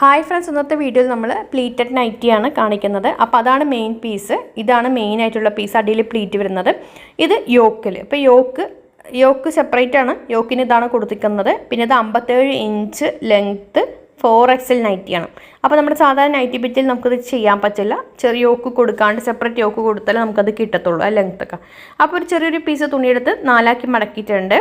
Hi friends ഇന്നത്തെ വീഡിയോയിൽ നമ്മൾ പ്ലീറ്റഡ് നൈറ്റിയാണ് കാണിക്കുന്നത്. അപ്പോൾ അതാണ് മെയിൻ പീസ് ഇതാണ് മെയിൻ ആയിട്ടുള്ള പീസ് അടിയിൽ പ്ലീറ്റ് വരുന്നത്. ഇത് യോക്കിൽ ഇപ്പോൾ യോക്ക് യോക്ക് സെപ്പറേറ്റ് ആണ്. യോക്കിന് ഇതാണ് കൊടുത്തിരിക്കുന്നത്. പിന്നെ ഇത് അമ്പത്തേഴ് ഇഞ്ച് ലെങ്ത്ത് ഫോർ എക്സൽ നൈറ്റിയാണ് അപ്പോൾ നമ്മുടെ സാധാരണ നൈറ്റി ബിറ്റിൽ നമുക്കത് ചെയ്യാൻ പറ്റില്ല. ചെറിയ യോക്ക് കൊടുക്കാണ്ട് സെപ്പറേറ്റ് യോക്ക് കൊടുത്താലേ നമുക്കത് കിട്ടത്തുള്ളൂ ആ ലെങ്ത്തൊക്കെ അപ്പോൾ ഒരു ചെറിയൊരു പീസ് തുണിയെടുത്ത് നാലാക്കി മടക്കിയിട്ടുണ്ട്.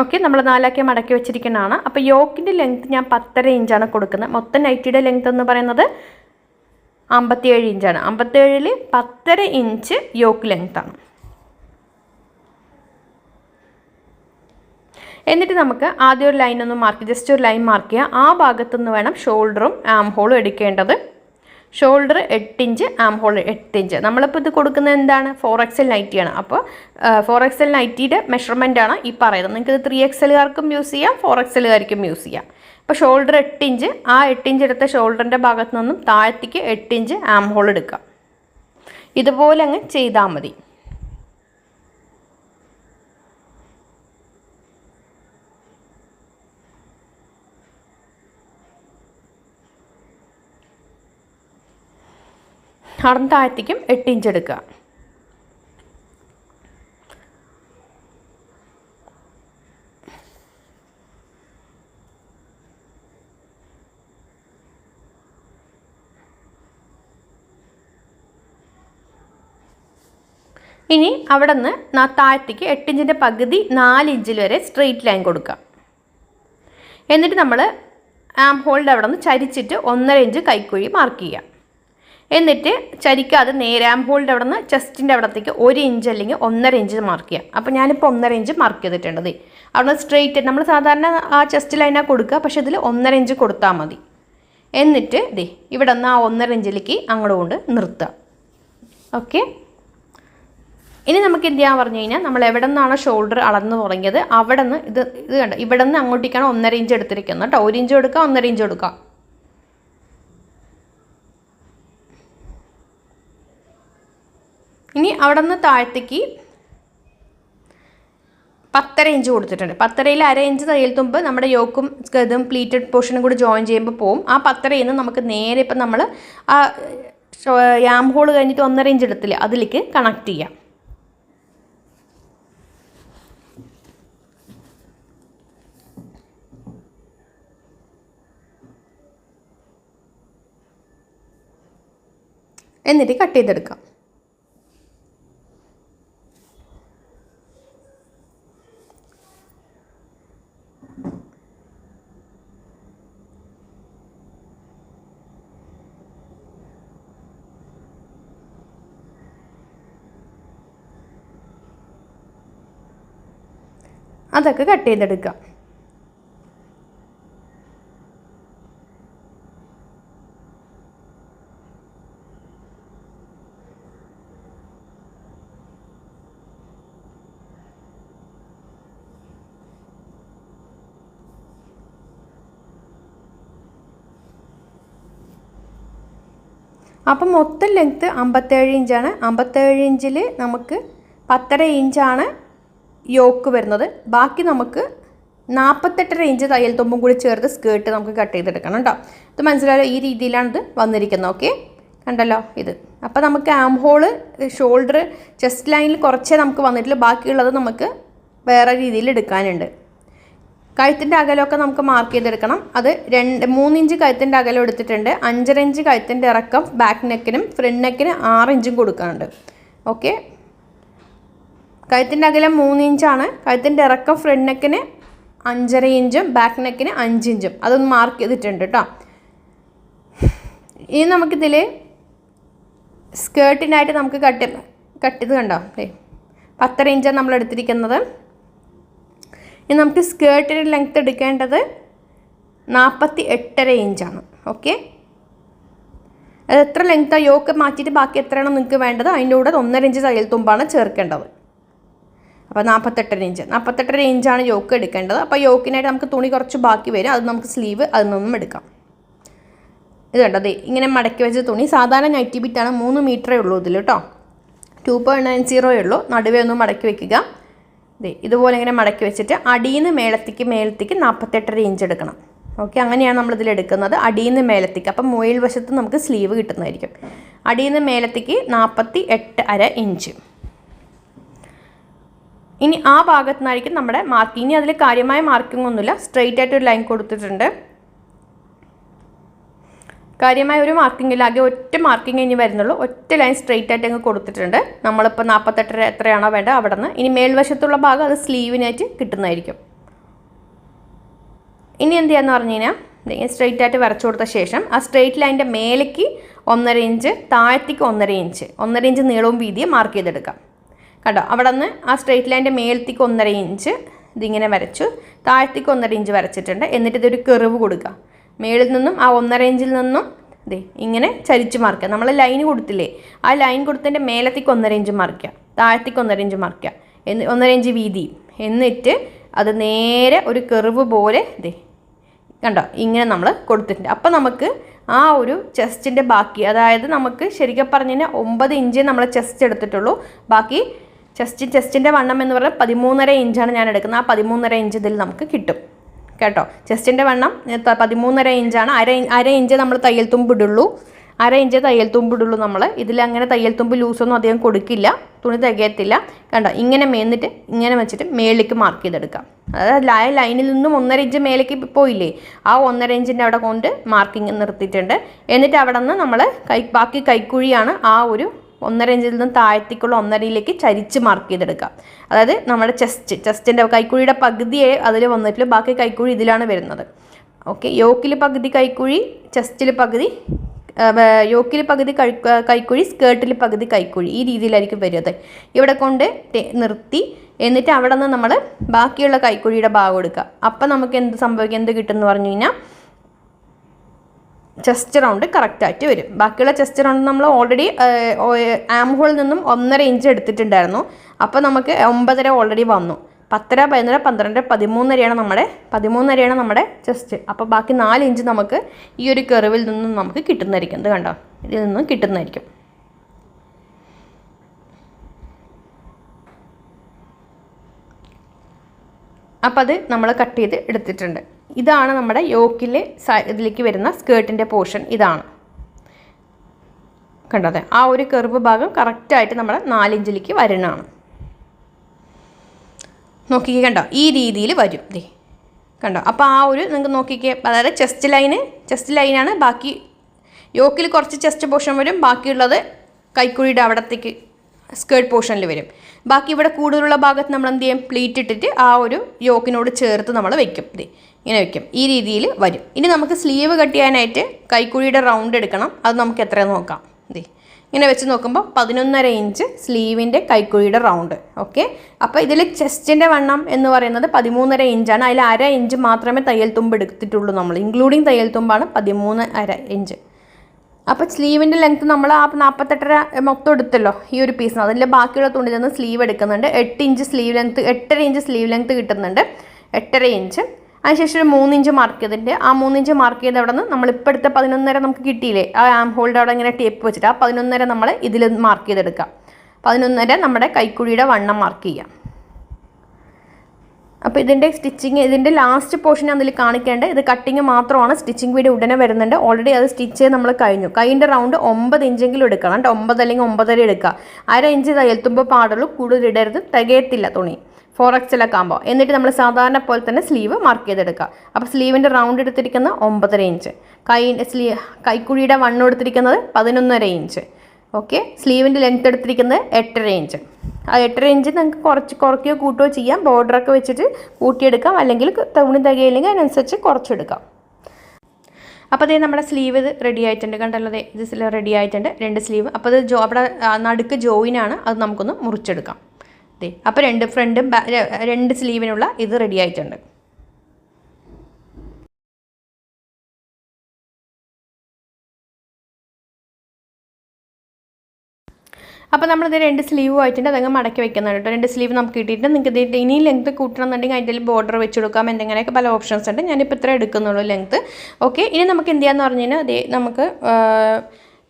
ഓക്കെ നമ്മൾ നാലാക്കി മടക്കി വെച്ചിരിക്കുന്നതാണ്. അപ്പോൾ യോക്കിന്റെ ലെങ്ത് ഞാൻ പത്തര ഇഞ്ചാണ് കൊടുക്കുന്നത്. മൊത്തം നൈറ്റിയുടെ ലെങ്ത് എന്ന് പറയുന്നത് അമ്പത്തിയേഴ് ഇഞ്ചാണ് അമ്പത്തിയേഴിൽ പത്തര ഇഞ്ച് യോക്ക് ലെങ്ത്താണ് എന്നിട്ട് നമുക്ക് ആദ്യം ഒരു ലൈൻ ഒന്ന് മാർക്ക് ജസ്റ്റ് ഒരു ലൈൻ മാർക്ക് ചെയ്യുക ആ ഭാഗത്തുനിന്ന് വേണം ഷോൾഡറും ആം ഹോളും എടുക്കേണ്ടത്. ഷോൾഡർ എട്ട് ഇഞ്ച് ആം ഹോൾ എട്ട് ഇഞ്ച് നമ്മളിപ്പോൾ ഇത് കൊടുക്കുന്നത് എന്താണ്? ഫോർ എക്സൽ നൈറ്റിയാണ് അപ്പോൾ ഫോർ എക്സൽ നൈറ്റിയുടെ മെഷർമെന്റ് ആണ് ഈ പറയുന്നത്. നിങ്ങൾക്ക് ഇത് ത്രീ എക്സലുകാർക്കും യൂസ് ചെയ്യാം ഫോർ എക്സലുകാർക്കും യൂസ് ചെയ്യാം. അപ്പോൾ ഷോൾഡർ എട്ട് ഇഞ്ച് ആ എട്ട് ഇഞ്ച് എടുത്ത ഷോൾഡറിന്റെ ഭാഗത്തു നിന്നും താഴത്തേക്ക് എട്ട് ഇഞ്ച് ആം ഹോൾ എടുക്കാം ഇതുപോലെ അങ്ങ് ചെയ്താൽ മതി. അവിടെ നിന്ന് താഴത്തേക്കും എട്ട് ഇഞ്ച് എടുക്കുക. ഇനി അവിടെ നിന്ന് താഴത്തേക്ക് എട്ട് ഇഞ്ചിന്റെ പകുതി നാല് ഇഞ്ചിൽ വരെ സ്ട്രെയിറ്റ് ലൈൻ കൊടുക്കാം എന്നിട്ട് നമ്മൾ ആം ഹോൾഡ് അവിടെ നിന്ന് ചരിച്ചിട്ട് ഒന്നര ഇഞ്ച് കൈക്കുഴി മാർക്ക് ചെയ്യുക. എന്നിട്ട് ചരിക്കാതെ നേരെ ആം ഹോളിന്റെ അവിടെ നിന്ന് ചെസ്റ്റിന്റെ അവിടത്തേക്ക് ഒരു ഇഞ്ച് അല്ലെങ്കിൽ ഒന്നര ഇഞ്ച് മാർക്ക് ചെയ്യാം. അപ്പോൾ ഞാനിപ്പോൾ ഒന്നര ഇഞ്ച് മാർക്ക് ചെയ്തിട്ടുണ്ട് അവിടെ സ്ട്രെയിറ്റ് നമ്മൾ സാധാരണ ആ ചെസ്റ്റ് ലൈനാണ് കൊടുക്കുക. പക്ഷേ ഇതിൽ ഒന്നര ഇഞ്ച് കൊടുത്താൽ മതി. എന്നിട്ട് ദേ ഇവിടെ നിന്ന് ആ ഒന്നര ഇഞ്ചിലേക്ക് അങ്ങോട്ട് കൊണ്ട് നിർത്തുക. ഓക്കെ ഇനി നമുക്ക് എന്ത് ചെയ്യാൻ പറഞ്ഞു കഴിഞ്ഞാൽ നമ്മൾ എവിടെ നിന്നാണ് ഷോൾഡർ അളന്ന് തുടങ്ങിയത് അവിടെ നിന്ന് ഇത് ഇത് കണ്ട? ഇവിടെ നിന്ന് അങ്ങോട്ടേക്കാണ് ഒന്നര ഇഞ്ച് എടുത്തിരിക്കുന്നത്. കേട്ടോ ഒരു ഇഞ്ച് കൊടുക്കുക ഒന്നര ഇഞ്ച് കൊടുക്കുക. ഇനി അവിടെ നിന്ന് താഴത്തേക്ക് പത്തര ഇഞ്ച് കൊടുത്തിട്ടുണ്ട്. പത്തരയിൽ അര ഇഞ്ച് തയ്യൽ തുമ്പ് നമ്മുടെ യോക്കും ഇതും പ്ലീറ്റഡ് പോർഷനും കൂടി ജോയിൻ ചെയ്യുമ്പോൾ പോവും. ആ പത്തരയിൽ നിന്ന് നമുക്ക് നേരെ ഇപ്പം നമ്മൾ ആ യാം ഹോൾ കഴിഞ്ഞിട്ട് ഒന്നര ഇഞ്ച് എടുത്തില്ല അതിലേക്ക് കണക്ട് ചെയ്യാം. എന്നിട്ട് കട്ട് ചെയ്തെടുക്കാം. അതൊക്കെ കട്ട് ചെയ്തെടുക്കുക അപ്പം മൊത്തം ലെങ്ത്ത് അമ്പത്തേഴ് ഇഞ്ചാണ് അമ്പത്തേഴ് ഇഞ്ചിൽ നമുക്ക് പത്തര ഇഞ്ചാണ് യോക്ക് വരുന്നത്. ബാക്കി നമുക്ക് നാൽപ്പത്തെട്ടര ഇഞ്ച് തയ്യൽ തുമ്പും കൂടി ചേർത്ത് സ്കേർട്ട് നമുക്ക് കട്ട് ചെയ്തെടുക്കണം കേട്ടോ. ഇത് മനസ്സിലായോ? ഈ രീതിയിലാണ് ഇത് വന്നിരിക്കുന്നത്. ഓക്കെ കണ്ടല്ലോ ഇത്. അപ്പോൾ നമുക്ക് ആം ഹോൾ ഷോൾഡർ ചെസ്റ്റ് ലൈനിൽ കുറച്ചേ നമുക്ക് വന്നിട്ടുള്ളൂ. ബാക്കിയുള്ളത് നമുക്ക് വേറെ രീതിയിൽ എടുക്കാനുണ്ട്. കഴുത്തിന്റെ അകലമൊക്കെ നമുക്ക് മാർക്ക് ചെയ്തെടുക്കണം. അത് രണ്ട് മൂന്നിഞ്ച് കഴുത്തിന്റെ അകലം എടുത്തിട്ടുണ്ട്. അഞ്ചര ഇഞ്ച് കഴുത്തിന്റെ ഇറക്കം ബാക്ക് നെക്കിനും ഫ്രണ്ട് നെക്കിനും ആറ് ഇഞ്ചും കൊടുക്കാനുണ്ട്. ഓക്കെ കഴുത്തിന്റെ അകലം മൂന്ന് ഇഞ്ചാണ്. കഴുത്തിന്റെ ഇറക്കം ഫ്രണ്ട് നെക്കിന് അഞ്ചര ഇഞ്ചും ബാക്ക് നെക്കിന് അഞ്ച് ഇഞ്ചും. അതൊന്ന് മാർക്ക് ചെയ്തിട്ടുണ്ട് കേട്ടോ ഇനി നമുക്കിതിൽ സ്കേർട്ടിനായിട്ട് നമുക്ക് കട്ട് കട്ട് ചെയ്ത് കണ്ടോ? ഏ പത്തര ഇഞ്ചാണ് നമ്മൾ എടുത്തിരിക്കുന്നത്. ഇനി നമുക്ക് സ്കേർട്ടിന്റെ ലെങ്ത്ത് എടുക്കേണ്ടത് നാൽപ്പത്തി എട്ടര ഇഞ്ചാണ്. ഓക്കെ അത് എത്ര ലെങ്ത്താണ് യോക്ക് മാറ്റിയിട്ട് ബാക്കി എത്രയാണോ നിങ്ങൾക്ക് വേണ്ടത്? അതിന്റെ കൂടെ ഒന്നര ഇഞ്ച് തയ്യൽ തുമ്പാണ് ചേർക്കേണ്ടത്. അപ്പോൾ നാൽപ്പത്തെട്ടര ഇഞ്ച് നാൽപ്പത്തെട്ടര ഇഞ്ചാണ് യോക്ക് എടുക്കേണ്ടത്. അപ്പോൾ യോക്കിനായിട്ട് നമുക്ക് തുണി കുറച്ച് ബാക്കി വരും. അത് നമുക്ക് സ്ലീവ് അതിൽ നിന്നും എടുക്കാം. ഇത് കണ്ടോ? ദേ ഇങ്ങനെ മടക്കി വെച്ച തുണി. സാധാരണ നൈറ്റി ബിറ്റാണ് മൂന്ന് മീറ്ററേ ഉള്ളൂ ഇതിൽ കേട്ടോ. ടു പോയിന്റ് നയൻ സീറോയേ ഉള്ളൂ. നടുവേ ഒന്ന് മടക്കി വെക്കുക. ഇതുപോലെ ഇങ്ങനെ മടക്കി വെച്ചിട്ട് അടിയിൽ നിന്ന് മേളത്തേക്ക് മേലത്തേക്ക് നാൽപ്പത്തെട്ടര ഇഞ്ച് എടുക്കണം. ഓക്കെ അങ്ങനെയാണ് നമ്മളിതിൽ എടുക്കുന്നത്. അടിയിൽ നിന്ന് മേലത്തേക്ക്. അപ്പം മുയൽ വശത്ത് നമുക്ക് സ്ലീവ് കിട്ടുന്നതായിരിക്കും. അടിയിൽ നിന്ന് മേലത്തേക്ക് നാൽപ്പത്തി എട്ട് അര ഇഞ്ച് ഇനി ആ ഭാഗത്തു നിന്നായിരിക്കും നമ്മുടെ മാർക്ക് ഇനി അതിൽ കാര്യമായ മാർക്കിംഗ് ഒന്നുമില്ല. സ്ട്രെയിറ്റ് ആയിട്ട് ഒരു ലൈൻ കൊടുത്തിട്ടുണ്ട്. കാര്യമായ ഒരു മാർക്കിംഗ് ഇല്ല. ആകെ ഒറ്റ മാർക്കിംഗ് ഇനി വരുന്നുള്ളൂ. ഒറ്റ ലൈൻ സ്ട്രെയിറ്റ് ആയിട്ട് അങ്ങ് കൊടുത്തിട്ടുണ്ട്. നമ്മളിപ്പോൾ നാൽപ്പത്തെട്ടര എത്രയാണോ വേണ്ടത് അവിടെ നിന്ന് ഇനി മേൽവശത്തുള്ള ഭാഗം അത് സ്ലീവിനായിട്ട് കിട്ടുന്നതായിരിക്കും. ഇനി എന്ത് ചെയ്യാന്ന് പറഞ്ഞു കഴിഞ്ഞാൽ സ്ട്രെയിറ്റ് ആയിട്ട് വരച്ചു കൊടുത്ത ശേഷം ആ സ്ട്രെയിറ്റ് ലൈന്റെ മേലേക്ക് ഒന്നര ഇഞ്ച് താഴത്തേക്ക് ഒന്നര ഇഞ്ച് ഒന്നര ഇഞ്ച് നീളവും വീതിയും മാർക്ക് ചെയ്തെടുക്കാം. കണ്ടോ? അവിടെ നിന്ന് ആ സ്ട്രെയിറ്റ് ലൈന്റെ മേലത്തേക്ക് ഒന്നര ഇഞ്ച് ഇതിങ്ങനെ വരച്ചു. താഴത്തേക്ക് ഒന്നര ഇഞ്ച് വരച്ചിട്ടുണ്ട്. എന്നിട്ട് ഇതൊരു കെറിവ് കൊടുക്കുക. മേളിൽ നിന്നും ആ ഒന്നര ഇഞ്ചിൽ നിന്നും ദേ ഇങ്ങനെ ചരിച്ച് മാർക്കുക നമ്മൾ ലൈൻ കൊടുത്തില്ലേ? ആ ലൈൻ കൊടുത്തതിന്റെ മേലത്തേക്ക് ഒന്നര ഇഞ്ച് മറിക്കുക താഴത്തേക്ക് ഒന്നര ഇഞ്ച് മറിക്കുക എന്ന് ഒന്നര ഇഞ്ച് വീതി. എന്നിട്ട് അത് നേരെ ഒരു കെറിവ് പോലെ ദേ കണ്ടോ? ഇങ്ങനെ നമ്മൾ കൊടുത്തിട്ടുണ്ട്. അപ്പം നമുക്ക് ആ ഒരു ചെസ്റ്റിന്റെ ബാക്കി അതായത് നമുക്ക് ശരിക്കും പറഞ്ഞു കഴിഞ്ഞാൽ ഒമ്പത് ഇഞ്ച് നമ്മൾ ചെസ്റ്റ് എടുത്തിട്ടുള്ളൂ. ബാക്കി ചെസ്റ്റ് ചെസ്റ്റിന്റെ വണ്ണം എന്ന് പറഞ്ഞാൽ പതിമൂന്നര ഇഞ്ചാണ് ഞാൻ എടുക്കുന്നത്. ആ പതിമൂന്നര ഇഞ്ച് ഇതിൽ നമുക്ക് കിട്ടും. കേട്ടോ? ചെസ്റ്റിന്റെ വണ്ണം പതിമൂന്നര ഇഞ്ചാണ്. അര അര ഇഞ്ച് നമ്മൾ തയ്യൽ തുമ്പിടുള്ളൂ അര ഇഞ്ച് തയ്യൽ തുമ്പിടുള്ളൂ നമ്മൾ. ഇതിൽ അങ്ങനെ തയ്യൽ തുമ്പ് ലൂസൊന്നും അധികം കൊടുക്കില്ല. തുണി തികയത്തില്ല. കണ്ടോ? ഇങ്ങനെ മേന്നിട്ട് ഇങ്ങനെ വെച്ചിട്ട് മേളിലേക്ക് മാർക്ക് ചെയ്തെടുക്കാം. അതായത് ലൈനിൽ നിന്നും ഒന്നര ഇഞ്ച് മേലേക്ക് പോയില്ലേ? ആ ഒന്നര ഇഞ്ചിന്റെ അവിടെ കൊണ്ട് മാർക്കിങ് നിർത്തിയിട്ടുണ്ട്. എന്നിട്ട് അവിടെ നിന്ന് നമ്മൾ കൈ ബാക്കി കൈക്കുഴിയാണ് ആ ഒരു ഒന്നര ഇഞ്ചിൽ നിന്ന് താഴത്തേക്കുള്ള ഒന്നരയിലേക്ക് ചരിച്ച് മാർക്ക് ചെയ്തെടുക്കുക. അതായത് നമ്മുടെ ചെസ്റ്റ് ചെസ്റ്റിന്റെ കൈക്കുഴിയുടെ പകുതിയെ അതിൽ വന്നിട്ടുള്ളൂ ബാക്കി കൈക്കുഴി ഇതിലാണ് വരുന്നത്. ഓക്കെ യോക്കിൽ പകുതി കൈക്കുഴി ചെസ്റ്റിൽ പകുതി യോക്കിൽ പകുതി കൈക്കുഴി സ്കേർട്ടിൽ പകുതി കൈക്കുഴി ഈ രീതിയിലായിരിക്കും വരുന്നത് ഇവിടെ കൊണ്ട് നിർത്തി. എന്നിട്ട് അവിടെ നിന്ന് നമ്മൾ ബാക്കിയുള്ള കൈക്കുഴിയുടെ ഭാഗം എടുക്കുക. അപ്പം നമുക്ക് എന്ത് സംഭവിക്കും എന്ത് കിട്ടുമെന്ന് പറഞ്ഞു കഴിഞ്ഞാൽ ചെസ്റ്റ് റൗണ്ട് കറക്റ്റായിട്ട് വരും. ബാക്കിയുള്ള ചെസ്റ്റ് റൗണ്ട് നമ്മൾ ഓൾറെഡി ആം ഹോളിൽ നിന്നും ഒന്നര ഇഞ്ച് എടുത്തിട്ടുണ്ടായിരുന്നു. അപ്പോൾ നമുക്ക് ഒമ്പതര ഓൾറെഡി വന്നു. പത്തര പതിനൊന്നര പന്ത്രണ്ട് പതിമൂന്നരയാണ് നമ്മുടെ പതിമൂന്നരയാണ് നമ്മുടെ ചെസ്റ്റ് അപ്പോൾ ബാക്കി നാല് ഇഞ്ച് നമുക്ക് ഈ ഒരു കെറിവിൽ നിന്നും നമുക്ക് കിട്ടുന്നതായിരിക്കും. ഇത് കണ്ടോ? ഇതിൽ നിന്നും കിട്ടുന്നതായിരിക്കും. അപ്പോൾ അത് നമ്മൾ കട്ട് ചെയ്ത് എടുത്തിട്ടുണ്ട്. ഇതാണ് നമ്മുടെ യോക്കിലെ ഇതിലേക്ക് വരുന്ന സ്കേർട്ടിന്റെ പോർഷൻ. ഇതാണ്. കണ്ടത് ആ ഒരു കെർവ് ഭാഗം കറക്റ്റായിട്ട് നമ്മുടെ നാലിഞ്ചിലേക്ക് വരണമാണ് നോക്കിക്കേ കണ്ടോ? ഈ രീതിയിൽ വരും. ദേ കണ്ടോ? അപ്പോൾ ആ ഒരു നിങ്ങൾക്ക് നോക്കിക്കേ അതായത് ചെസ്റ്റ് ലൈന് ചെസ്റ്റ് ലൈനാണ് ബാക്കി യോക്കിൽ കുറച്ച് ചെസ്റ്റ് പോർഷൻ വരും. ബാക്കിയുള്ളത് കൈക്കുഴിയുടെ അവിടത്തേക്ക് സ്കേർട്ട് പോർഷനിൽ വരും. ബാക്കി ഇവിടെ കൂടുതലുള്ള ഭാഗത്ത് നമ്മൾ എന്ത് ചെയ്യും? പ്ലീറ്റ് ഇട്ടിട്ട് ആ ഒരു യോക്കിനോട് ചേർത്ത് നമ്മൾ വെക്കും. ഇങ്ങനെ വെക്കും. ഈ രീതിയിൽ വരും. ഇനി നമുക്ക് സ്ലീവ് കട്ട് ചെയ്യാനായിട്ട് കൈക്കുഴിയുടെ റൗണ്ട് എടുക്കണം. അത് നമുക്ക് എത്ര നോക്കാം. ദേ ഇങ്ങനെ വെച്ച് നോക്കുമ്പോൾ പതിനൊന്നര ഇഞ്ച് സ്ലീവിന്റെ കൈക്കുഴിയുടെ റൗണ്ട് ഓക്കെ അപ്പോൾ ഇതിൽ ചെസ്റ്റിന്റെ വണ്ണം എന്ന് പറയുന്നത് പതിമൂന്നര ഇഞ്ചാണ് അതിൽ അര ഇഞ്ച് മാത്രമേ തയ്യൽ തുമ്പ് എടുത്തിട്ടുള്ളൂ നമ്മൾ. ഇൻക്ലൂഡിങ് തയ്യൽ തുമ്പാണ് പതിമൂന്ന് അര ഇഞ്ച് അപ്പോൾ സ്ലീവിന്റെ ലെങ്ത്ത് നമ്മൾ ആ നാൽപ്പത്തെട്ടര മൊത്തം എടുത്തല്ലോ ഈ ഒരു പീസിന് അതിന്റെ ബാക്കിയുള്ള തുണിയിൽ നിന്ന് സ്ലീവ് എടുക്കുന്നുണ്ട്. എട്ട് ഇഞ്ച് സ്ലീവ് ലെങ്ത്ത് എട്ടര ഇഞ്ച് സ്ലീവ് ലെങ്ത്ത് കിട്ടുന്നുണ്ട്. എട്ടര ഇഞ്ച് അതിനുശേഷം ഒരു മൂന്നിഞ്ച് മാർക്ക് ചെയ്തിട്ട് ആ മൂന്നിഞ്ച് മാർക്ക് ചെയ്ത് അവിടെ നിന്ന് നമ്മളിപ്പോൾ എടുത്ത പതിനൊന്നര നമുക്ക് കിട്ടിയില്ലേ? ആ ആം ഹോൾഡ് അവിടെ ഇങ്ങനെ ടേപ്പ് വെച്ചിട്ട് ആ പതിനൊന്നര നമ്മൾ ഇതിൽ മാർക്ക് ചെയ്തെടുക്കാം പതിനൊന്നര നമ്മുടെ കൈക്കുഴിയുടെ വണ്ണം മാർക്ക് ചെയ്യാം അപ്പോൾ ഇതിന്റെ സ്റ്റിച്ചിങ് ഇതിന്റെ ലാസ്റ്റ് പോർഷൻ അതിൽ കാണിക്കേണ്ടത് ഇത് കട്ടിങ് മാത്രമാണ്. സ്റ്റിച്ചിങ് വീഡിയോ ഉടനെ വരുന്നുണ്ട്. ഓൾറെഡി അത് സ്റ്റിച്ച് ചെയ്ത് നമ്മൾ കഴിഞ്ഞു. കൈന്റെ റൗണ്ട് ഒമ്പത് ഇഞ്ചെങ്കിലും എടുക്കണം. കേട്ടോ. ഒമ്പത് അല്ലെങ്കിൽ ഒമ്പതര എടുക്കുക. അര ഇഞ്ച് തയ്യൽത്തുമ്പോൾ പാടുള്ളൂ. കൂടുതൽ ഇടരുത്. തികയത്തില്ല തുണി. ഫോർ എക്സലൊക്കെ ആകുമ്പോൾ എന്നിട്ട് നമ്മൾ സാധാരണ പോലെ തന്നെ സ്ലീവ് മാർക്ക് ചെയ്തെടുക്കുക. അപ്പോൾ സ്ലീവിന്റെ റൗണ്ട് എടുത്തിരിക്കുന്ന ഒമ്പതര ഇഞ്ച് കൈ സ്ലീ കൈക്കുഴിയുടെ വണ്ണം എടുത്തിരിക്കുന്നത് പതിനൊന്നര ഇഞ്ച് ഓക്കെ സ്ലീവിന്റെ ലെങ്ത് എടുത്തിരിക്കുന്നത് എട്ടര ഇഞ്ച് ആ എട്ടര ഇഞ്ച് നിങ്ങൾക്ക് കുറച്ച് കുറയ്ക്കുകയോ കൂട്ടുകയോ ചെയ്യാം. ബോർഡറൊക്കെ വെച്ചിട്ട് കൂട്ടിയെടുക്കാം. അല്ലെങ്കിൽ തവണ തികയില്ലെങ്കിൽ അതിനനുസരിച്ച് കുറച്ചെടുക്കാം. അപ്പോൾ അതേ നമ്മുടെ സ്ലീവ് ഇത് റെഡി ആയിട്ടുണ്ട്. കണ്ടല്ലോ ദേ ഇത് റെഡി ആയിട്ടുണ്ട്. രണ്ട് സ്ലീവ് അപ്പോൾ അത് ജോ അവിടെ നടുക്ക് ജോയിനാണ് അത് നമുക്കൊന്ന് മുറിച്ചെടുക്കാം. ദേ അപ്പോൾ രണ്ട് ഫ്രണ്ടും രണ്ട് സ്ലീവിനുള്ള ഇത് റെഡി ആയിട്ടുണ്ട്. അപ്പോൾ നമ്മളിത് രണ്ട് സ്ലീവ് ആയിട്ടുണ്ട് അതങ്ങ് മടക്കി വെക്കുന്നുണ്ട് കേട്ടോ. രണ്ട് സ്ലീവ് നമുക്ക് കിട്ടിയിട്ട് നിങ്ങൾക്ക് ഇത് ഇനി ലെങ്ത് കൂട്ടണമെന്നുണ്ടെങ്കിൽ അതിന്റെ ബോർഡർ വെച്ച് കൊടുക്കാം എന്തെങ്കിലുമൊക്കെ പല ഓപ്ഷൻസ് ഉണ്ട്. ഞാനിപ്പോൾ ഇത്ര എടുക്കുന്നുള്ളൂ ലെങ്ത് ഓക്കെ ഇനി നമുക്ക് എന്ത് ചെയ്യാന്ന് പറഞ്ഞു കഴിഞ്ഞാൽ അതേ നമുക്ക്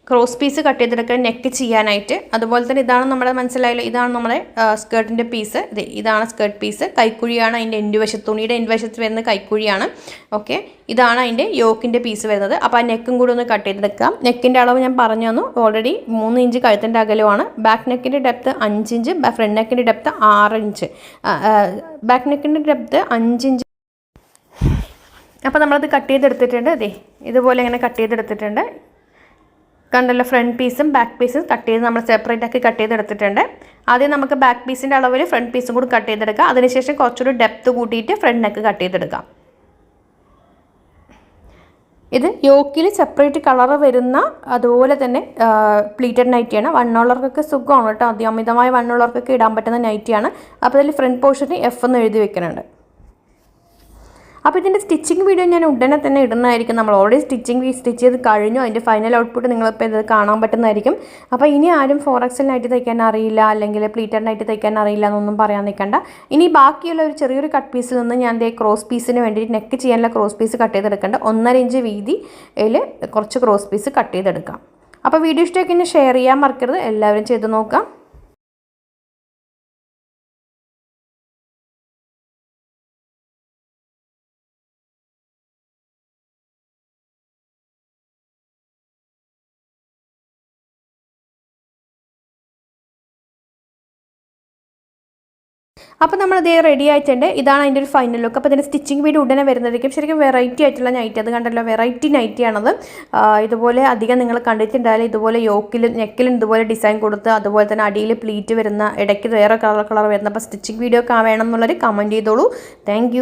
ക്രോസ് പീസ് കട്ട് ചെയ്തെടുക്കുക നെക്ക് ചെയ്യാനായിട്ട്. അതുപോലെ തന്നെ ഇതാണ് നമ്മുടെ മനസ്സിലായല്ലോ ഇതാണ് നമ്മുടെ സ്കേർട്ടിന്റെ പീസ് ഇത് ഇതാണ് സ്കേർട്ട് പീസ് കൈക്കുഴിയാണ് അതിന്റെ എന്റെ വശത്ത് തുണിയുടെ എന്റെ വശത്ത് വരുന്ന കൈക്കുഴിയാണ്. ഓക്കെ ഇതാണ് അതിന്റെ യോക്കിന്റെ പീസ് വരുന്നത്. അപ്പോൾ ആ നെക്കും കൂടി ഒന്ന് കട്ട് ചെയ്തെടുക്കാം. നെക്കിന്റെ അളവ് ഞാൻ പറഞ്ഞു തന്നു. ഓൾറെഡി മൂന്ന് ഇഞ്ച് കഴുത്തിന്റെ അകലമാണ്. ബാക്ക് നെക്കിന്റെ ഡെപ്ത്ത് അഞ്ച് ഇഞ്ച് ഫ്രണ്ട് നെക്കിന്റെ ഡെപ്ത്ത് ആറ് ഇഞ്ച് ബാക്ക് നെക്കിന്റെ ഡെപ്ത്ത് അഞ്ച് ഇഞ്ച് അപ്പോൾ നമ്മളത് കട്ട് ചെയ്തെടുത്തിട്ടുണ്ട്. അതെ ഇതുപോലെ ഇങ്ങനെ കട്ട് ചെയ്തെടുത്തിട്ടുണ്ട്. കണ്ടല്ലോ ഫ്രണ്ട് പീസും ബാക്ക് പീസും കട്ട് ചെയ്ത് നമ്മൾ സെപ്പറേറ്റ് ആക്കി കട്ട് ചെയ്തെടുത്തിട്ടുണ്ട് ആദ്യം നമുക്ക് ബാക്ക് പീസിന്റെ അളവിൽ ഫ്രണ്ട് പീസും കൂടി കട്ട് ചെയ്തെടുക്കാം അതിനുശേഷം കുറച്ചുകൂടി ഡെപ്ത് കൂട്ടിയിട്ട് ഫ്രണ്ട് നെക്ക് കട്ട് ചെയ്തെടുക്കാം ഇത് യോക്കിൽ സെപ്പറേറ്റ് കളർ വരുന്ന അതുപോലെ തന്നെ പ്ലീറ്റഡ് നൈറ്റിയാണ് വണ്ണുള്ളവർക്കൊക്കെ സുഖമാണ് കേട്ടോ. അമിതമായ വണ്ണുള്ളവർക്കൊക്കെ ഇടാൻ പറ്റുന്ന നൈറ്റിയാണ് അപ്പോൾ അതിൽ ഫ്രണ്ട് പോർഷന് എഫ് എന്ന് എഴുതി വെക്കുന്നുണ്ട്. അപ്പോൾ ഇതിന്റെ സ്റ്റിച്ചിങ് വീഡിയോ ഞാൻ ഉടനെ തന്നെ ഇടുന്നതായിരിക്കും. നമ്മൾ ഓൾറെഡി സ്റ്റിച്ചിങ് സ്റ്റിച്ച് ചെയ്ത് കഴിഞ്ഞു. അതിന്റെ ഫൈനൽ ഔട്ട്പുട്ട് നിങ്ങളിപ്പോൾ ഇത് കാണാൻ പറ്റുന്നതായിരിക്കും. അപ്പോൾ ഇനി ആരും ഫോർ എക്സലിനായിട്ട് തയ്ക്കാൻ അറിയില്ല അല്ലെങ്കിൽ പ്ലീറ്ററിനായിട്ട് തയ്ക്കാൻ അറിയില്ല എന്നൊന്നും പറയാൻ നിൽക്കണ്ട. ഇനി ബാക്കിയുള്ള ഒരു ചെറിയൊരു കട്ട് പീസിൽ നിന്ന് ഞാൻ ദേ ക്രോസ് പീസിന് വേണ്ടി നെക്ക് ചെയ്യാനുള്ള ക്രോസ് പീസ് കട്ട് ചെയ്തെടുക്കേണ്ട. ഒന്നര ഇഞ്ച് വീതിയിൽ കുറച്ച് ക്രോസ് പീസ് കട്ട് ചെയ്തെടുക്കാം. അപ്പോൾ വീഡിയോ ഇഷ്ടമൊക്കെ ഇനി ഷെയർ ചെയ്യാൻ മറക്കരുത്. എല്ലാവരും ചെയ്ത് നോക്കാം. അപ്പോൾ നമ്മൾ ഇതേ റെഡി ആയിട്ടുണ്ട്. ഇതാണ് അതിന്റെ ഒരു ഫൈനൽ ലുക്ക് അപ്പോൾ ഇതിന്റെ സ്റ്റിച്ചിങ് വീട് ഉടനെ വരുന്നതായിരിക്കും. ശരിക്കും വെറൈറ്റി ആയിട്ടുള്ള നൈറ്റ് അത് കണ്ടല്ലോ. വെറൈറ്റി നൈറ്റിയാണത് ഇതുപോലെ അധികം നിങ്ങൾ കണ്ടിട്ടുണ്ടായാലും ഇതുപോലെ യോക്കിലും നെക്കിലും ഇതുപോലെ ഡിസൈൻ കൊടുത്ത് അതുപോലെ തന്നെ അടിയിൽ പ്ലീറ്റ് വരുന്ന ഇടയ്ക്ക് വേറെ കളർ കളർ വരുന്ന. അപ്പോൾ സ്റ്റിച്ചിങ് വീഡിയോ ഒക്കെ വേണം എന്നുള്ളൊരു കമന്റ് ചെയ്തോളൂ. താങ്ക്